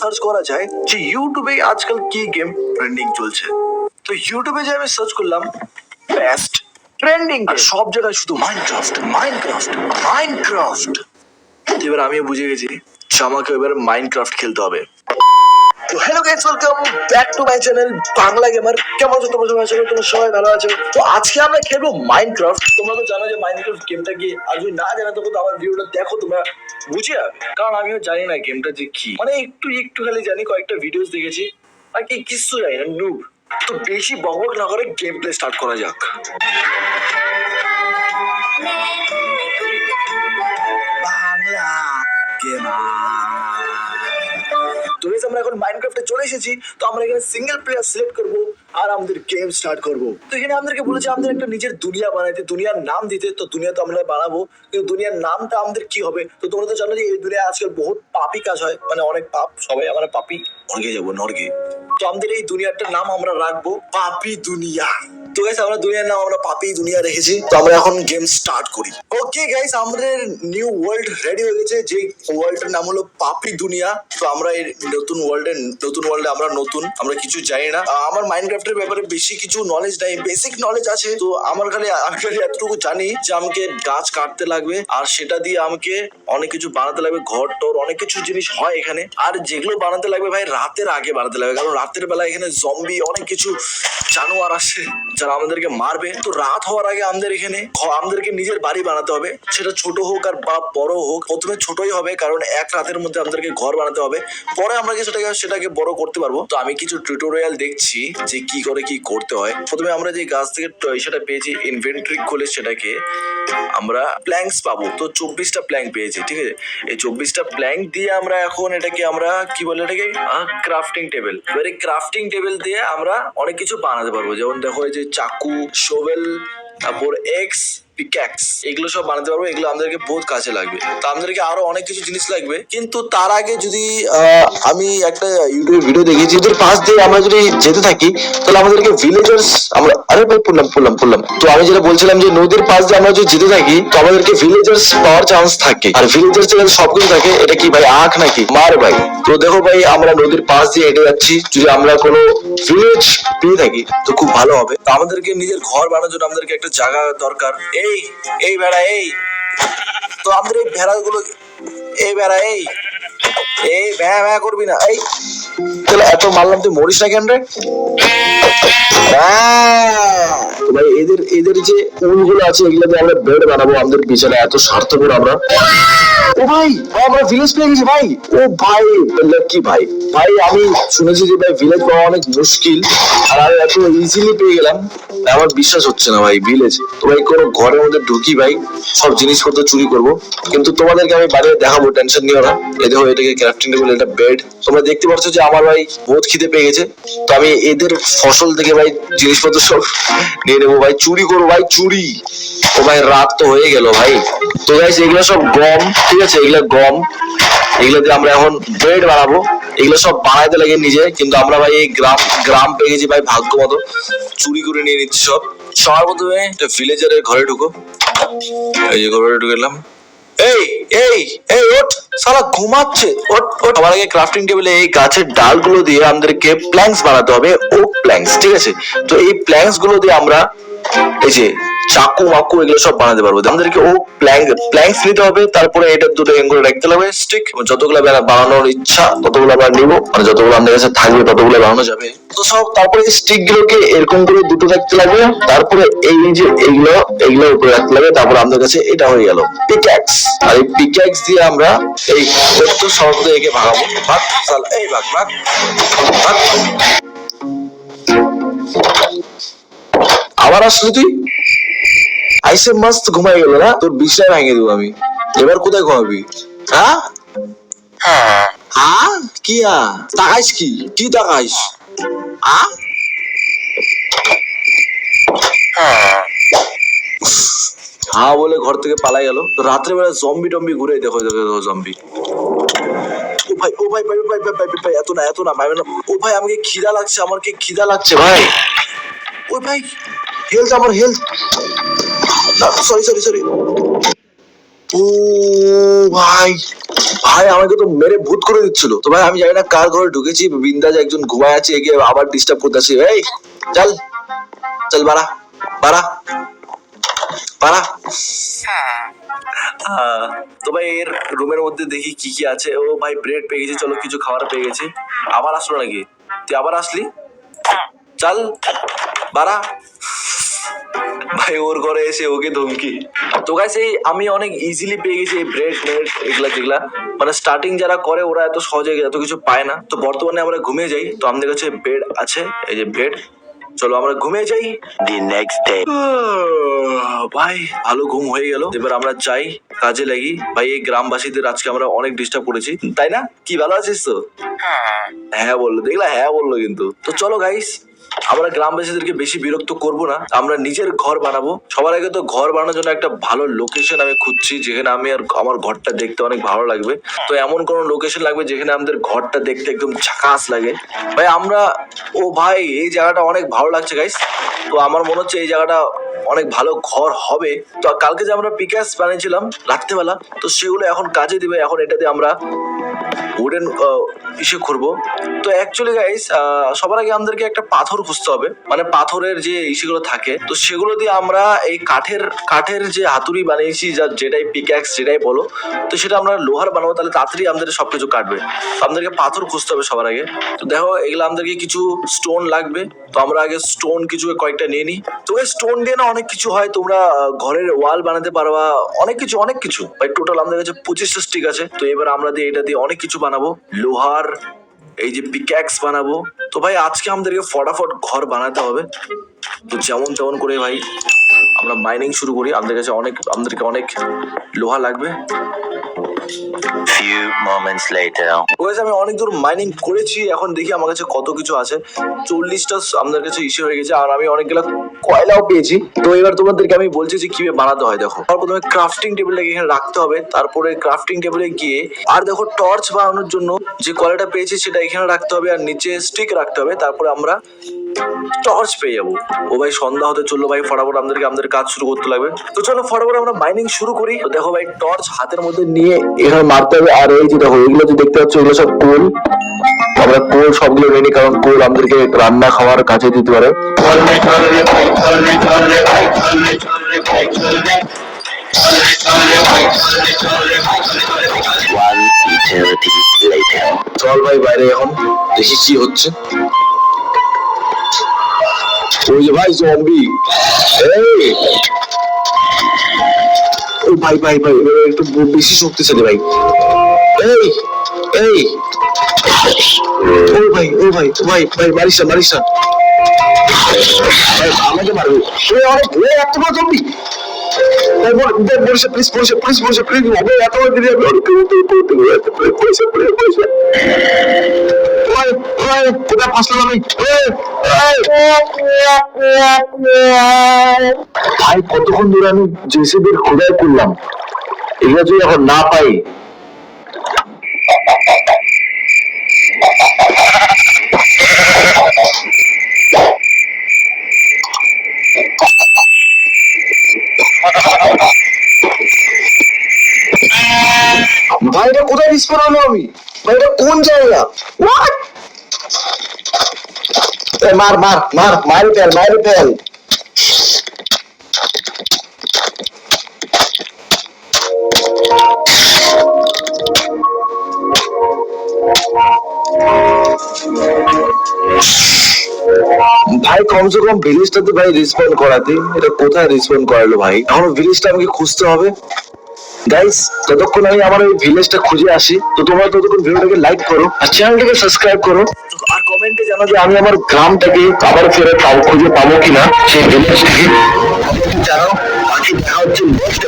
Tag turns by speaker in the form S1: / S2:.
S1: Search করা যায় যে ইউটিউবে আজকাল কি গেম ট্রেন্ডিং চলছে। তো ইউটিউবে যে আমি সার্চ করলাম বেস্ট
S2: ট্রেন্ডিং
S1: আর সব জায়গায় শুধু মাইনক্রাফট মাইনক্রাফট মাইনক্রাফট এবার আমিও বুঝে গেছি আমাকে এবার মাইনক্রাফট খেলতে হবে। তো hello guys welcome back to my channel Bangla gamer কেমন আছো তোমরা? সবাই আছো তোমরা সবাই ভালো আছো। তো আজকে আমরা খেলব মাইনক্রাফট তোমরা তো জানো যে মাইনক্রাফট গেমটা কি? আর যদি না জানো তো আমার ভিডিওটা দেখো, তোমরা বুঝে যাবে। কারণ আমিও জানি না গেমটা যে কি। মানে একটু একটু খালি জানি, কয়েকটা ভিডিওস দেখেছি। আর কি কিছু জানি না নুব তো বেশি বকবক না করে গেম প্লে স্টার্ট করা যাক। বাংলা তো গাইস আমরা এখন মাইনক্রাফটে চলে এসেছি, তো আমরা এখানে সিঙ্গেল প্লেয়ার সিলেক্ট করব, আর আমাদের গেম স্টার্ট করব। তো এখানে আমাদেরকে বলেছে, আমাদের একটা নিজের দুনিয়া বানাইতে, দুনিয়ার নাম দিতে, তো দুনিয়া তো আমরা বানাবো, কিন্তু দুনিয়ার নামটা আমাদের কি হবে? তো তোমরা তো জানো যে এই দুনিয়ায় আজকাল বহুত পাপি কাজ হয় মানে অনেক পাপ, সবাই আমরা পাপি নর্গে যাব নর্গে তো আমাদের এই দুনিয়াটার নাম আমরা রাখব পাপি দুনিয়া। তো গাইস আমরা দুনিয়ার নাম আমরা পাপি দুনিয়া রেখেছি। তো আমরা এখন গেম স্টার্ট করি। ওকে গাইস আমাদের নিউ ওয়ার্ল্ড রেডি হয়ে গেছে। যে ওয়ার্ল্ডের নাম হলো পাপি দুনিয়া। তো আমরা এই নতুন ওয়ার্ল্ডে নতুন ওয়ার্ল্ডে আমরা নতুন। আমরা কিছু জানি না। আমার মাইনক্রাফটের ব্যাপারে বেশি কিছু নলেজ নাই। বেসিক নলেজ আছে। তো আমার খালি আমি এতটুকু জানি যে আমাকে গাছ কাটতে লাগবে। আর সেটা দিয়ে আমাকে অনেক কিছু বানাতে লাগবে। ঘর, টর, অনেক কিছু জিনিস হয় এখানে। আর যেগুলো বানাতে লাগবে ভাই, রাতের আগে বানাতে লাগবে। কারণ রাতের বেলা এখানে জম্বি অনেক কিছু জানোয়ার আসে, যারা আমাদেরকে মারবে। তো রাত হওয়ার আগে আমাদের এখানে আমাদেরকে নিজের বাড়ি বানাতে হবে। সেটা ছোট হোক আর বা বড় হোক, প্রথমে ছোটই হবে, কারণ এক রাতের মধ্যে আমাদেরকে ঘর বানাতে হবে। পরে আমরা সেটাকে সেটাকে বড় করতে পারব। তো আমি কিছু টিউটোরিয়াল দেখছি যে কি করে কি করতে হয়। প্রথমে আমরা যে গাছ থেকে সেটা পেয়েছি ইনভেন্টরি খুলে সেটাকে আমরা প্ল্যাঙ্কস পাবো। তো চব্বিশটা প্ল্যাঙ্ক পেয়েছি, ঠিক আছে? এই চব্বিশটা প্ল্যাঙ্ক দিয়ে আমরা এখন এটাকে আমরা কি বলে এটাকে? ক্রাফটিং টেবিল এই ক্রাফটিং টেবিল দিয়ে আমরা অনেক কিছু বানাতে পারব। যেমন দেখো এই যে চাকু শোভেল তারপর এক্স পিক্যাক্স এগুলো সব বানাতে পারব, এগুলো আমাদেরকে বহুত কাজে লাগবে। তো আমাদেরকে আরও অনেক কিছু জিনিস লাগবে। কিন্তু তার আগে যদি আমি একটা ইউটিউবে ভিডিও দেখেছি ওদের পাশ দিয়ে আমরা যদি যেতে থাকি, তাহলে আমাদেরকে ভিলেজার্স আমরা, আরে ভাই পড়লাম পড়লাম পড়লাম তো আমি যেটা বলছিলাম যে নদীর পাশ দিয়ে আমরা যদি যেতে থাকি, তো আমাদেরকে ভিলেজার্স পাওয়ার চান্স থাকে। আর ভিলেজার্স যেখানে সবকিছু থাকে, এটা কি ভাই আখ নাকি? মার ভাই। তো দেখো ভাই, আমরা নদীর পাশ দিয়ে হেঁটে যাচ্ছি, যদি আমরা কোনো ভিলেজ পেয়ে থাকি, তো খুব ভালো হবে। তো আমাদেরকে নিজের ঘর বানানোর জন্য আমাদেরকে একটা জায়গা দরকার। এই এই এই বেড়া, এই। তো আমাদের এই ভেড়াগুলো, এই বেড়া, এই। এই ভ্যা ভ্যা করবি না। এই, তাহলে এত মারলাম, তুই মরিস না কেন রে? ভাই, এদের এদের যে উলগুলো আছে, এগুলো দিয়ে আমরা বেড বানাবো আমাদের পিছনে, এত স্বার্থপর আমরা। ও ভাই আমরা ভিলেজ পেয়ে গেছি, ভাই। ও ভাই কি ভাই? ভাই, আমি শুনেছি যে ভাই ভিলেজ পাওয়া অনেক মুশকিল, আর আমি এত ইজিলি পেয়ে গেলাম। আমার বিশ্বাস হচ্ছে না ভাই ভিলেজ তো ভাই, কোনো ঘরের মধ্যে ঢুকি ভাই, সব জিনিসপত্র চুরি করব। কিন্তু তোমাদেরকে আমি বাইরে দেখাবো টেনশন নিও না। এই দেখো, এটাকে ক্রাফটিং টেবিল এটা বেড তোমরা দেখতে পাচ্ছ যে আমার ভাই বহুত খিদে পেয়ে গেছে। তো আমি এদের ফসল থেকে ভাই জিনিসপত্র সব নিয়ে নেব ভাই, চুরি করো ভাই, চুরি। ও ভাই, রাত তো হয়ে গেল ভাই। তো গাইস এগুলো সব গম, ঠিক আছে? এগুলো গম। এগুলো দিয়ে আমরা এখন ব্রেড বানাবো। এগুলো সব বানাইতে লাগে নিজে, কিন্তু আমরা ভাই এই গ্রাম গ্রাম পেয়ে গেছি ভাই, ভাগ্য মতো। চুরি করে নিয়ে নিচ্ছি সব। সবার প্রথমে একটা ভিলেজারের ঘরে ঢুকো। এই ঘরে ঢুকে এলাম এই এই এই, ওঠ। সারা ঘুমাচ্ছে। ওঠ ওঠ। আমার আগে ক্রাফটিং টেবিলে এই গাছের ডালগুলো দিয়ে আমাদেরকে প্ল্যাঙ্কস বানাতে হবে ও প্ল্যাঙ্কস ঠিক আছে? তো এই প্ল্যাঙ্কসগুলো দিয়ে আমরা এই যে চাকু মাকু এগুলো সব বানাতে পারব। আমাদেরকে ও প্ল্যাঙ্ক প্ল্যাঙ্কস নিতে হবে, তারপরে এটা দুটো করে রাখতে হবে স্টিক যতগুলো বানা- বানানোর ইচ্ছা, ততগুলো আমরা নিবো মানে যতগুলো আমাদের কাছে থাকবে, ততগুলো বানানো যাবে। তো সব, তারপরে স্টিক গুলোকে এরকম করে দুটো রাখতে লাগবে, তারপরে এই যে এইগুলো এইগুলো উপরে রাখতে লাগবে, তারপরে আমাদের কাছে এটা হয়ে গেল পিক্যাক্স আর এই পিক্যাক্স দিয়ে আমরা এই কত শব্দ একে ভাগাবো ভাগ চাল, এই ভাগ ভাগ ভাগ আবার আসলি তুই? আইসে মস্ত ঘুমাই গেল না? তোর বিছানা ভেঙে দেবো আমি। এবার কোথায় ঘুমাবি? হ্যাঁ? হ্যাঁ। কি হ্যাঁ? তাকাইস কি? কি তাকাইস? হ্যাঁ? হ্যাঁ। বলে ঘর থেকে পালাই গেল। তো রাত্রে বেলা জম্বি টম্বি ঘুরে দেখো দেখো জম্বি ও ভাই ও ভাই ভাই ভাই ভাই ভাই ভাই এত না এত না ভাই না ও ভাই আমাকে খিদা লাগছে আমার কি খিদা লাগছে ভাই? ও ভাই হেলথ আমার হেলথ সরি সরি সরি ও ভাই ভাই আমাকে তো মেরে ভূত করে দিচ্ছিল। তো ভাই আমি জানি না কার ঘরে ঢুকেছি বিন্দাজ একজন ঘুমায় আছে এগিয়ে আবার ডিস্টার্ব করতেছি এই চল চল বাড়া বাড়া বাড়া। আহ, তো ভাই এর রুমের মধ্যে দেখি কি কি আছে। ও ভাই ব্রেড পেয়ে গেছি চলো কিছু খাবার পেয়ে গেছি। আবার আসলো নাকি? তুই আবার আসলি? চল বাড়া। ভাই ওর ঘরে এসে ওকে ধমকি। তো গাইস এই আমি অনেক ইজিলি পেয়ে গেছি এই ব্রেড নেট এগুলা যেগুলা। মানে স্টার্টিং যারা করে ওরা এত সহজে এত কিছু পায় না। তো বর্তমানে আমরা ঘুমিয়ে যাই। তো আমাদের কাছে বেড আছে এই যে বেড চলো আমরা ঘুমিয়ে যাই।
S2: The next.
S1: আহ, ভাই ভালো ঘুম হয়ে গেল। এবার আমরা যাই কাজে লাগি। ভাই এই গ্রামবাসীদের আজকে আমরা অনেক ডিস্টার্ব করেছি। তাই না? কি ভালো আছিস তো? হ্যাঁ। বলল দেখলা হ্যাঁ বলল কিন্তু। তো চলো গাইস আমরা গ্রামবাসীদেরকে বেশি বিরক্ত করব না। আমরা নিজের ঘর বানাবো। সবার আগে তো ঘর বানানোর জন্য একটা ভালো লোকেশন আমি খুঁজছি, যেখানে আমি আর আমার ঘরটা দেখতে অনেক ভালো লাগবে। তো এমন কোনো লোকেশন লাগবে যেখানে আমাদের ঘরটা দেখতে একদম ঝাকাস লাগে। ভাই, আমরা, ও ভাই, এই জায়গাটা অনেক ভালো লাগছে গাইস তো আমার মনে হচ্ছে এই জায়গাটা অনেক ভালো ঘর হবে। তো কালকে যে আমরা পিকাস বানিয়েছিলাম রাত্রেবেলা, তো সেগুলো এখন কাজে দিবে। এখন এটা দিয়ে আমরা উডেন ইসে করব তো অ্যাকচুয়ালি গাইস সবার আগে আমাদেরকে একটা পাথর খুঁজতে হবে। মানে পাথরের যে ইসেগুলো থাকে, তো সেগুলো দিয়ে আমরা এই কাঠের কাঠের যে হাতুড়ি বানিয়েছি, যা যেটাই পিক্যাক্স যেটাই বলো, তো সেটা আমরা লোহার বানাবো, তাহলে তাড়াতাড়ি আমাদের সব কিছু কাটবে আমাদেরকে পাথর খুঁজতে হবে সবার আগে। তো দেখো, এগুলো আমাদেরকে কিছু স্টোন লাগবে। তো আমরা আগে স্টোন কিছু, কয়েকটা নিয়ে নিই। তো স্টোন দিয়ে না অনেক কিছু হয়, তোমরা ঘরের ওয়াল বানাতে পারবা, অনেক কিছু অনেক কিছু। টোটাল আমাদের কাছে পঁচিশটা স্টিক আছে। তো এবার আমরা দিয়ে এটা দিয়ে অনেক কিছু বানাবো, লোহার, এই যে পিক্যাক্স বানাবো। তো ভাই, আজকে আমাদেরকে ফটাফট ঘর বানাতে হবে। তো যেমন তেমন করে ভাই, আমরা মাইনিং শুরু করি। আমাদের কাছে অনেক, আমাদেরকে অনেক লোহা লাগবে।
S2: Few moments later.
S1: আমি অনেক দূর মাইনিং করেছি, এখন দেখি আমার কাছে কত কিছু আছে। চল্লিশটা আমাদের কাছে ইস্যু হয়ে গেছে, আর আমি অনেকগুলো কয়লাও পেয়েছি। তো এবার তোমাদেরকে আমি বলছি যে কীভাবে বানাতে হয়, দেখো। প্রথমে ক্রাফটিং টেবিলটাকে এখানে রাখতে হবে, তারপরে ক্রাফটিং টেবিলে গিয়ে, আর দেখো টর্চ বানানোর জন্য যে কয়লাটা পেয়েছি সেটা এখানে রাখতে হবে, আর নিচে স্টিক রাখতে হবে, তারপরে আমরা টর্চ পেয়ে যাব। ও ভাই, সন্ধ্যা হতে চলল ভাই, ফটাফট আমাদেরকে, আমাদের কাজ শুরু করতে লাগবে। তো চলো, ফটাফট আমরা মাইনিং শুরু করি। দেখো ভাই টর্চ হাতের মধ্যে নিয়ে এখানে মারতে হবে, আর এই যে দেখো, এগুলো যে দেখতে পাচ্ছ, এগুলো সব কোল। আমরা কোল সবগুলো রেডি কারণ কোল আমাদেরকে রান্না খাওয়ার কাজে দিতে পারে. চল ভাই, বাইরে এখন। দেখি কি হচ্ছে। ওই যে ভাই জম্বি ভাই ভাই ভাই একটু বেশি শক্তিশালী, ভাই। এই। এই ও ভাই ও ভাই ভাই ভাই মারিস না আমি। ভাই, কতক্ষণ ধরে আমি জেসিবির খোদাই করলাম? এগুলো যদি এখন না পাই ভাই এটা কোথায় রিস্ক হলো আমি? ভাই এটা কোন জায়গা? এ, মার মার মার মারি ফেল মারি ফেল ভাই, কমসে কম ভিলেজটাতে ভাই রিসপন্ড করাতে। এটা কোথায় রিসপন্ড করালো ভাই? এখন ভিলেজটা আমাকে খুঁজতে হবে। গাইস ততক্ষণ আমি আমার ওই ভিলেজটা খুঁজে আসি। তো তোমরা ততক্ষণ ভিডিওটাকে লাইক করো আর চ্যানেলটাকে সাবস্ক্রাইব করো। আর কমেন্টে জানো যে আমি আমার গ্রামটাকে আবার ফেরত পাবো, খুঁজে পাবো কিনা সেই ভিলেজটাকে জানাও, বাকি দেখা হচ্ছে নেক্সট